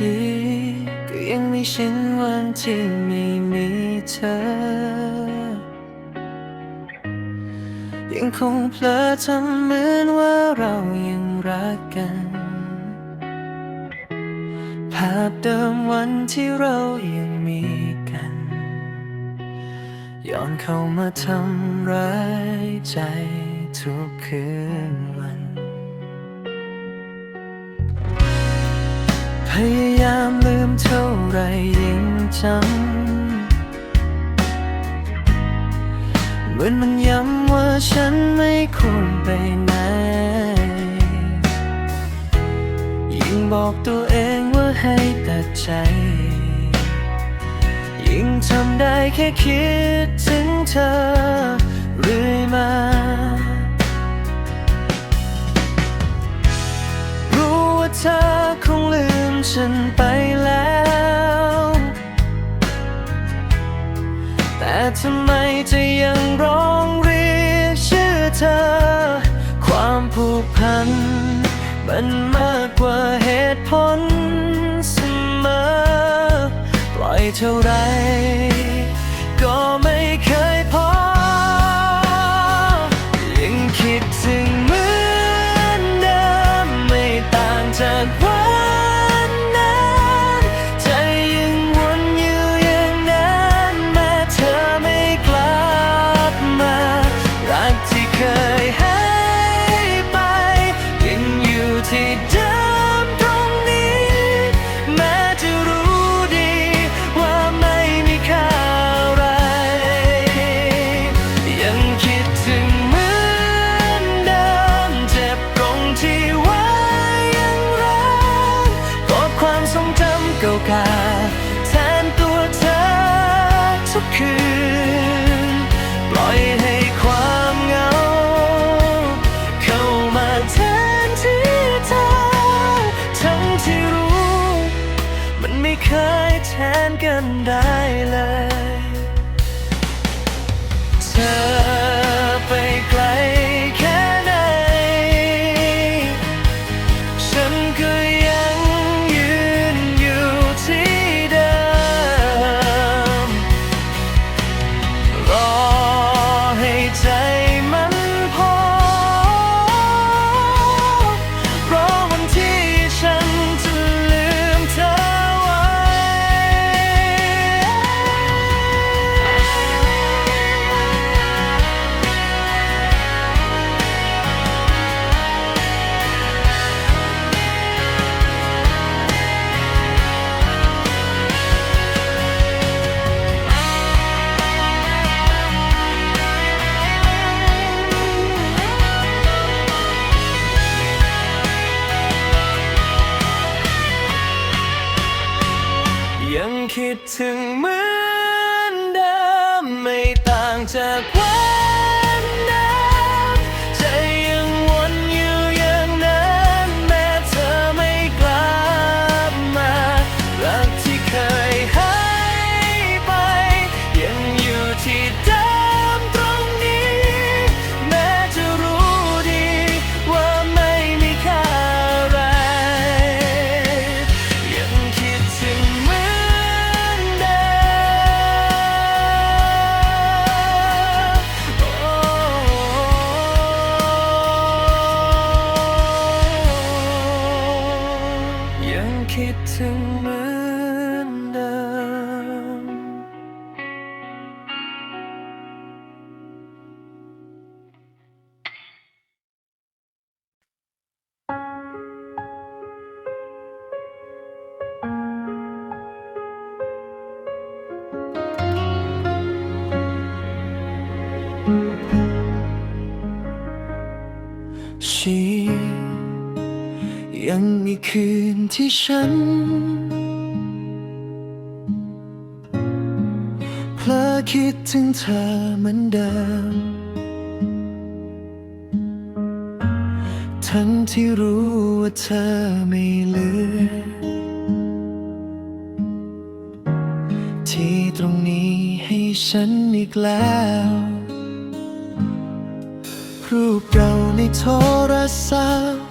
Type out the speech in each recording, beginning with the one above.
ชีก็ยังไม่ชินวันที่ไม่มีเธอ ยังคงเผลอทำเหมือนว่าเรายังรักกันภาพเดิมวันที่เรายังมีกันย้อนเข้ามาทำร้ายใจทุกคืน ยายามลืมเท่าไรยิ่งจำเหมือนมันย้ำว่าฉันไม่ควรไปไหน ยิ่งบอกตัวเองว่าให้ตัดใจ ยิ่งทำได้แค่คิดถึงเธอเรื่อยมา เธอคงลืมฉันไปแล้ว แต่ทำไมจะยังร้องเรียกชื่อเธอ ความผูกพัน มันมากกว่าเหตุผลเสมอ ปล่อยเท่าไร ถึงเมื่อ ชียังมีคืนที่ฉันเพลอคิดถึงเธอเหมือนเดิม ทั้งที่รู้ว่าเธอไม่เหลือ ที่ตรงนี้ให้ฉันอีกแล้ว รูปเก่าในโทรศัพท์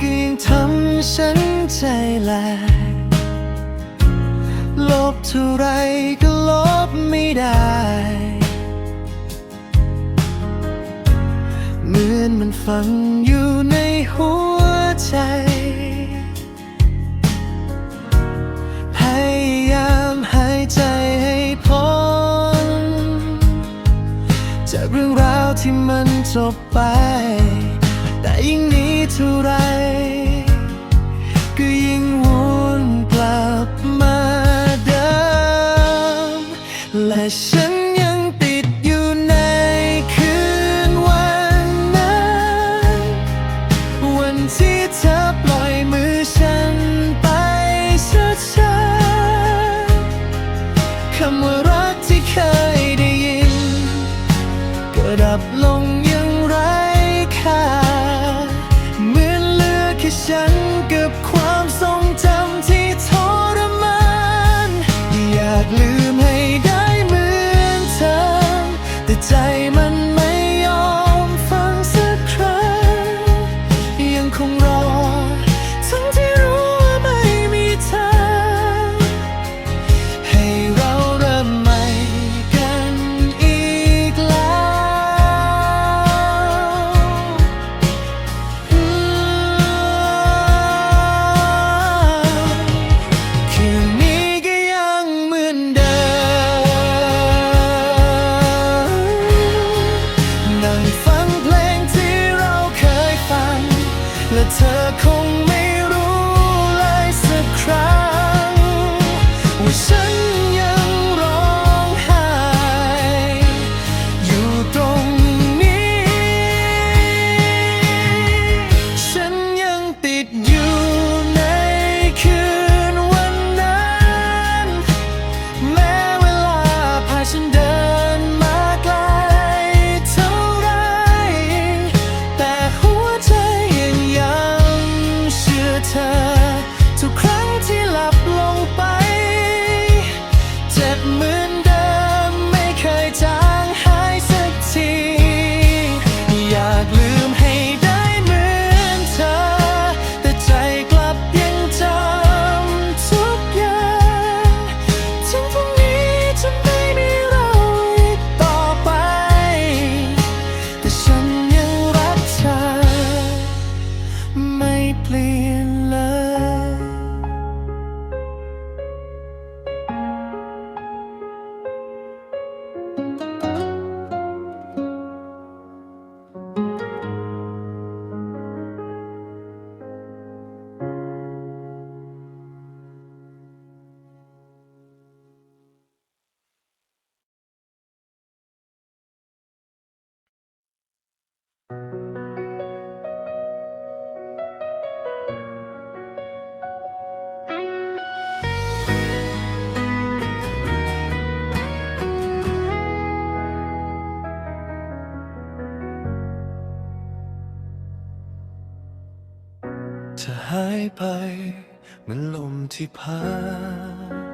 ก็ยังทำฉันใจแหลกลบเท่าไรก็ลบไม่ได้ เหมือนมันฝังอยู่ในหัวใจ จบไป แต่ยิ่งนี้เท่าไร ก็ยิ่งวนกลับมาเดิม และฉันยังติดอยู่ในคืนวันนั้น วันที่เธอปล่อยมือฉันไปช้าๆคำว่า อหายไปเหมือนลมที่พัด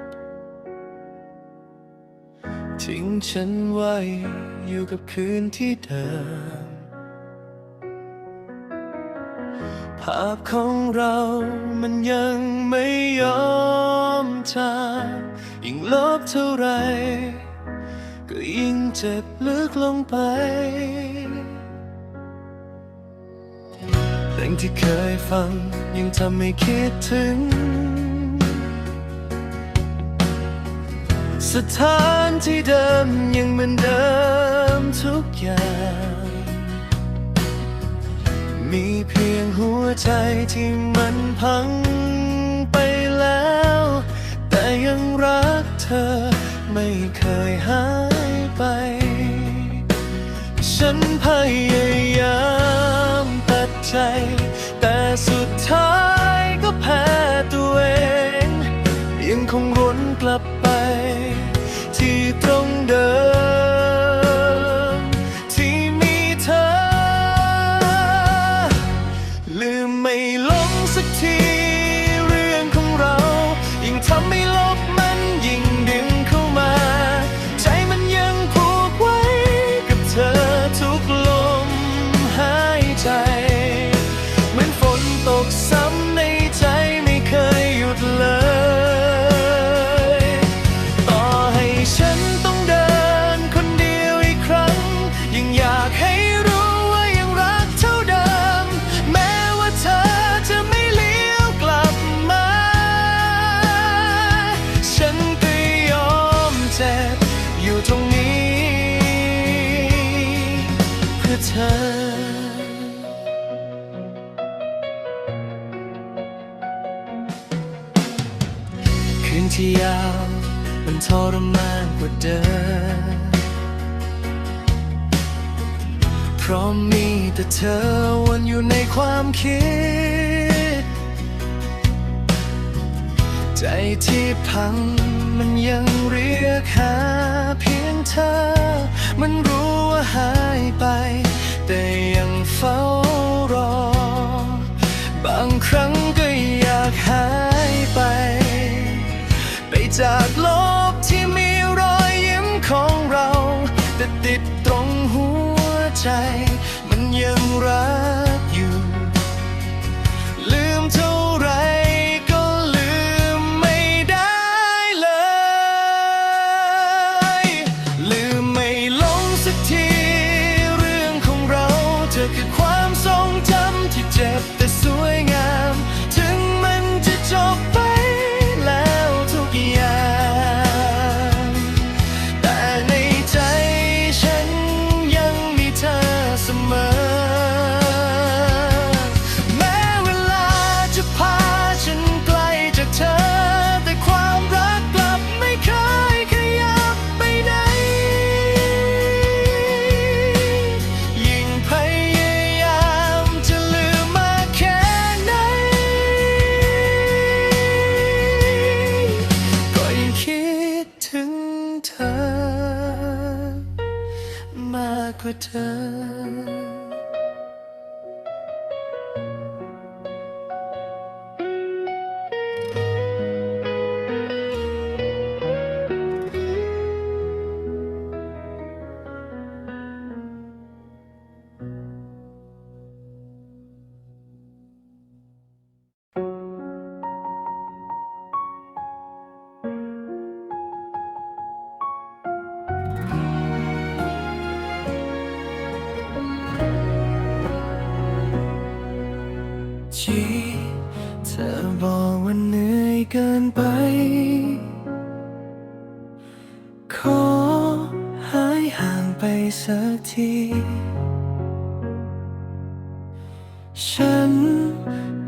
ทิ้งฉันไว้อยู่กับคืนที่เดิม ภาพของเรามันยังไม่ยอมจางยิ่งลบเท่าไร ก็ยิ่งเจ็บลึกลงไป ที่เคยฟัง ยังทำให้คิดถึง สถานที่เดิมยังเหมือนเดิมทุกอย่าง มีเพียงหัวใจที่มันพังไปแล้ว แต่ยังรักเธอไม่เคยหายไป ฉันพยายามตัดใจ ท้ายก็แพ้ตัวเอง ยังคงวนกลับไป ที่ตรงเดิม ที่มีเธอ ลืมไม่ลงสักที เรื่องของเรา ยิ่งทำให้ คืนที่ยาว มันทรมานกว่าเดิมเพราะมีแต่เธอวนอยู่ในความคิด ใจที่พังมันยังเรียกหาเพียงเธอ มันรู้ว่าหายไป แต่ยังเฝ้ารอ บางครั้ง ตรงหัวใจ appetite ที ฉัน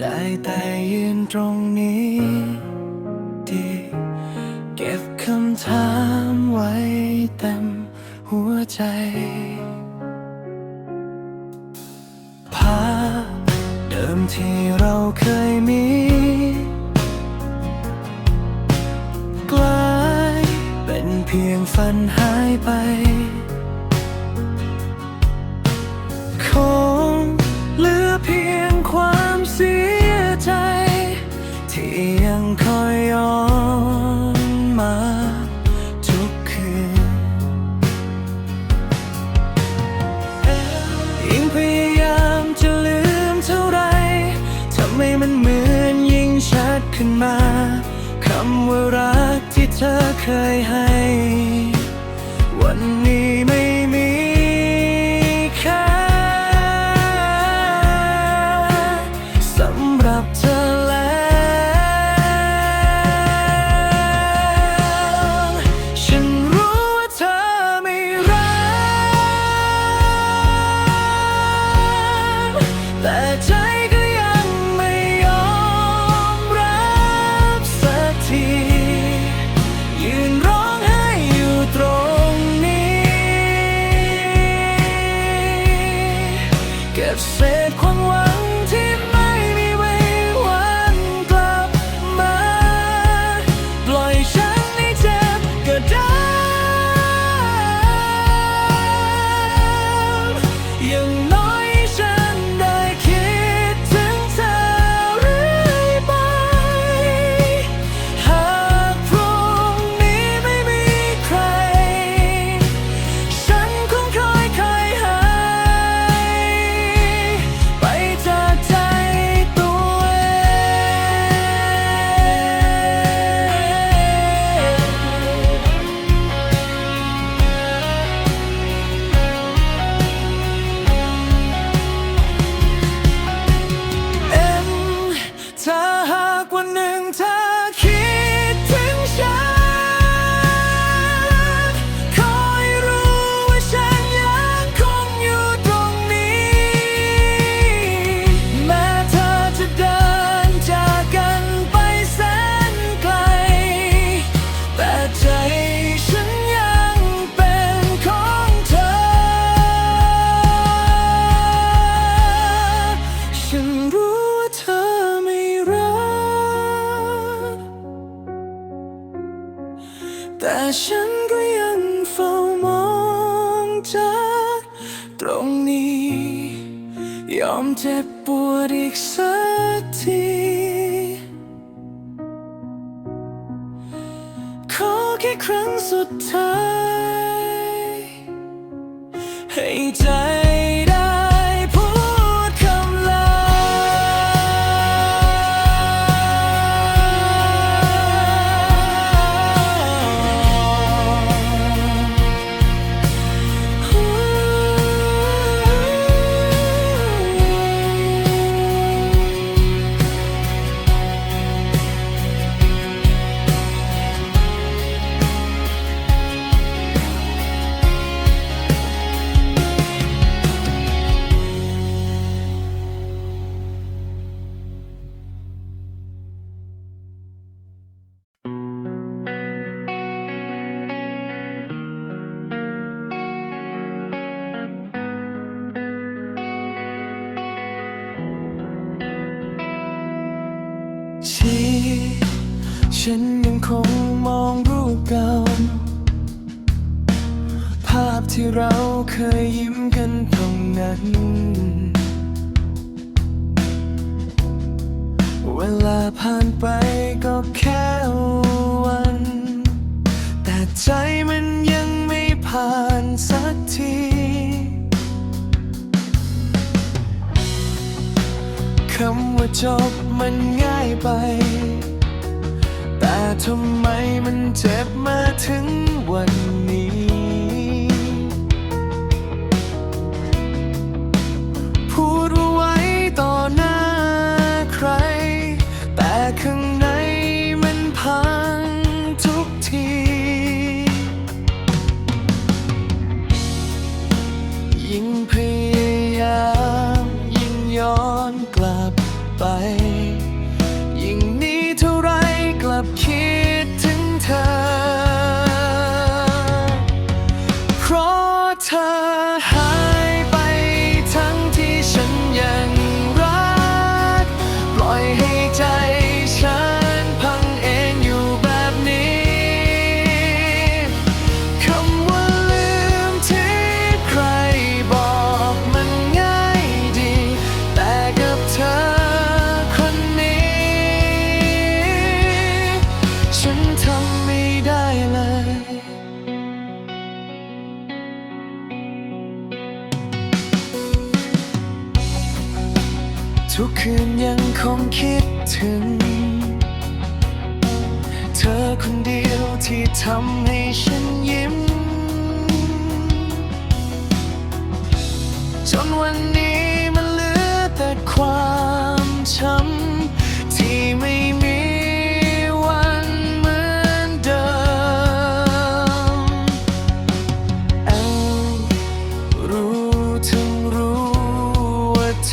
ได้แต่ยืนตรงนี้ดีเก็บคำถามไว้เต็มหัวใจภาพเดิมที่เราเคยมีกลายเป็นเพียงฝันหายไป ว่ารักที่เธอเคยให้ วันนี้ไม่ แต่ฉันก็ยังเฝ้ามองเธอตรงนี้ ยอมเจ็บปวดอีกสักทีขอแค่ครั้งสุดท้าย เราเคยยิ้มกันตรงนั้น เวลาผ่านไปก็แค่วัน แต่ใจมันยังไม่ผ่านสักทีคำว่าจบมันง่ายไป แต่ทำไมมันเจ็บมาถึงวันนี้ ต่อหน้า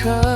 trust.